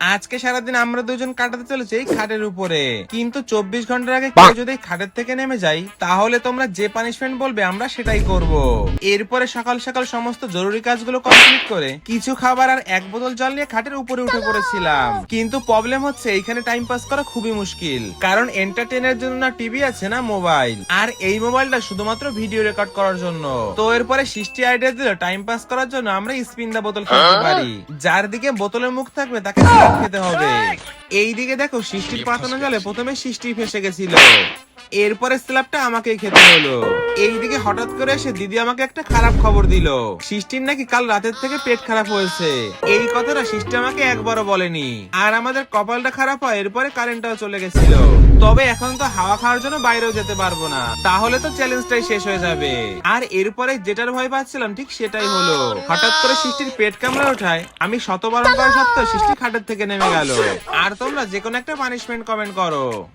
আজকে সারাদিন আমরা দুজন কাটাতে চলেছি এই খাটের উপরে। কিন্তু চব্বিশ ঘণ্টার আগে কেউ যদি খাটের থেকে নেমে যাই তাহলে তোমরা যে পানিশমেন্ট বলবে আমরা সেটাই করব। এরপরে সকাল সকাল সমস্ত জরুরি কাজগুলো কমপ্লিট করে কিছু খাবার আর এক বোতল জল নিয়ে খাটের উপরে উঠে পড়েছিলাম। কিন্তু প্রবলেম হচ্ছে এইখানে টাইম পাস করা খুবই মুশকিল। কারণ এন্টারটেনের জন্য না টিভি আছে না মোবাইল আর এই মোবাইলটা শুধুমাত্র ভিডিও রেকর্ড করার জন্য। তো এরপরে সৃষ্টি আইডিয়া দিল টাইম পাস করার জন্য আমরা স্পিন দা বোতল খেলতে পারি। যার দিকে বোতলের মুখ থাকবে তাকে খেতে হবে। এইদিকে দেখো সৃষ্টির পাতানো গেলে প্রথমে সৃষ্টি ফেসে গেছিল। এরপরে স্ল্যাবটা আমাকেই খেতে হলো। এইদিকে হঠাৎ করে এসে দিদি আমাকে একটা খারাপ খবর দিল। সৃষ্টির নাকি কাল রাতের থেকে পেট খারাপ হয়েছে। এই কথাটা সৃষ্টি আমাকে একবারও বলেনি। আর আমাদের কপালটা খারাপ হয় এরপরে কারেন্টটাও চলে গেছিল। তবে এখন তো হাওয়া খাওয়ার জন্য বাইরেও যেতে পারব না। তাহলে তো চ্যালেঞ্জটাই শেষ হয়ে যাবে। আর এরপরে যেটার ভয় পাচ্ছিলাম ঠিক সেটাই হলো। হঠাৎ করে সৃষ্টির পেট কামড়ে ওঠায় আমি শতবারণ করা সত্ত্বেও সৃষ্টি খাটের থেকে নেমে গেল। আর তোমরা যে কোনো একটা পানিশমেন্ট কমেন্ট করো।